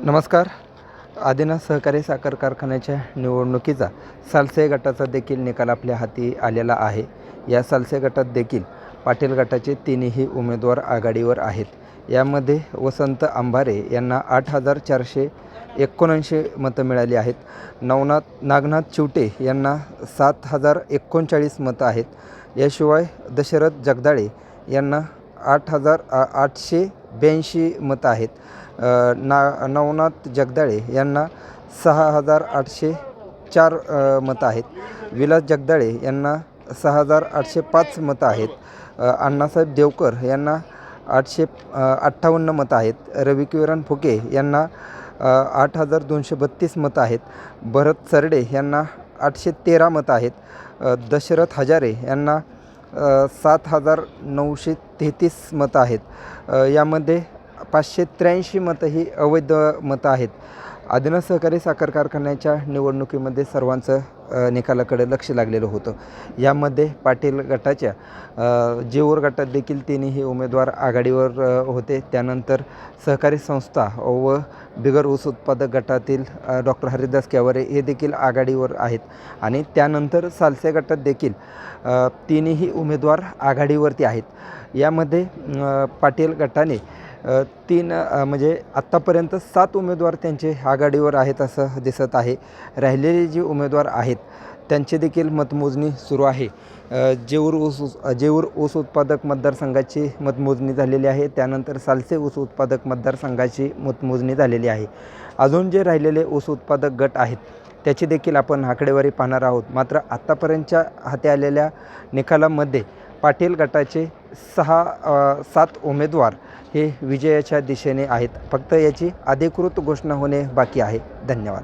नमस्कार. आदिना सहकारी साखर कारखान्याच्या निवडणुकीचा सालसे गटाचा देखील निकाल आपल्या हाती आलेला आहे. या सालसे गटात देखील पाटील गटाचे तीनही उमेदवार आघाडीवर आहेत. यामध्ये वसंत आंभारे यांना आठ हजार चारशे एकोणऐंशी मतं मिळाली आहेत. नवनाथ नागनाथ चिवटे यांना सात हजार एकोणचाळीस मतं आहेत. याशिवाय दशरथ जगदाळे यांना आठ हजार आठशे ब्याऐंशी मतं आहेत. ना नवनाथ जगदाळे यांना सहा हजार आठशे चार मतं आहेत. विलास जगदाळे यांना सहा हजार आठशे पाच मतं आहेत. अण्णासाहेब देवकर यांना आठशे अठ्ठावन्न मतं आहेत. रविकिरण फुके यांना आठ हजार दोनशे बत्तीस मतं आहेत. भरत सरडे यांना आठशे तेरा मतं आहेत. दशरथ हजारे यांना सात हजार नऊशे तेहतीस मतं आहेत. यामध्ये पाचशे त्र्याऐंशी मतं ही अवैध मतं आहेत. आदिनाथ सहकारी साखर कारखान्याच्या निवडणुकीमध्ये सर्वांचं निकालाकडे लक्ष लागलेलं होतं. यामध्ये पाटील गटाच्या अ, जेऊर गटात देखील तिन्ही उमेदवार आघाडीवर होते. त्यानंतर सहकारी संस्था व बिगर ऊस उत्पादक गटातील डॉक्टर हरिदास केवारे हे देखील आघाडीवर आहेत. आणि त्यानंतर सालसे गटात देखील तिन्ही उमेदवार आघाडीवरती आहेत. यामध्ये पाटील गटाने तीन म्हणजे आत्तापर्यंत सात उमेदवार त्यांचे आघाडीवर आहेत असं दिसत आहे. राहिलेले जे उमेदवार आहेत त्यांचे देखील मतमोजणी सुरू आहे. जेऊर ऊस ऊस- जेऊर ऊस उत्पादक मतदारसंघाची मतमोजणी झालेली आहे. त्यानंतर सालसे ऊस उत्पादक मतदारसंघाची मतमोजणी झालेली आहे. अजून जे राहिलेले ऊस उत्पादक गट आहेत त्याची देखील आपण आकडेवारी पाहणार आहोत. मात्र आत्तापर्यंतच्या हाती आलेल्या निकालामध्ये पाटील गटाचे सहा सात उमेदवार हे विजयाच्या दिशेने आहेत. फक्त याची अधिकृत घोषणा होणे बाकी आहे. धन्यवाद.